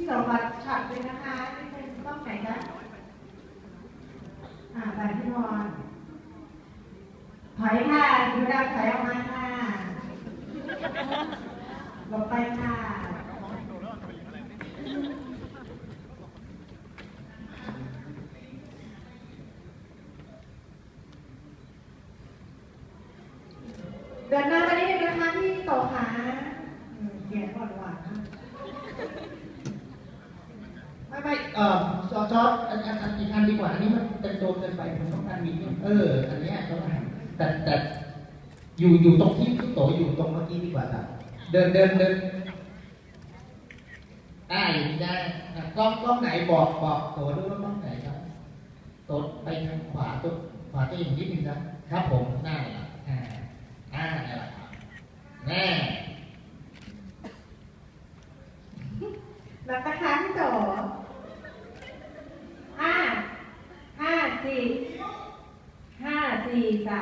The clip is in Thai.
พี่สมบัติฉัดเลยนะคะนี่เป็นต้องไหนคะอ่าไปพี่พรถอยค่ะดูดาวถอยออกมาค่ะหลบไปค่ะเดินหน้ามานิดนึงนะคะพี่โตขาอืมเสียงหวานหวานๆนะ ไม่ไม่เอ่อจอจออันอันอันอีกอันดีกว่าอันนี้มันเป็นโดมเกินไปผมต้องการมีเออ อันเนี้ยต้องการแต่แต่อยู่อยู่ตรงที่พี่โตอยู่ตรงเมื่อกี้ดีกว่าครับเดินเดินเดินได้อย่างนี้ได้อะกล้องกล้องไหนบอกบอกโตด้วยว่ากล้องไหนครับโตไปทางขวาตัวขวาตัวอย่างนิดนึงครับครับผมหน้าลยอ่าอ่านี่แหละครับแน่นับนะคะ สิบห้าสี่สาม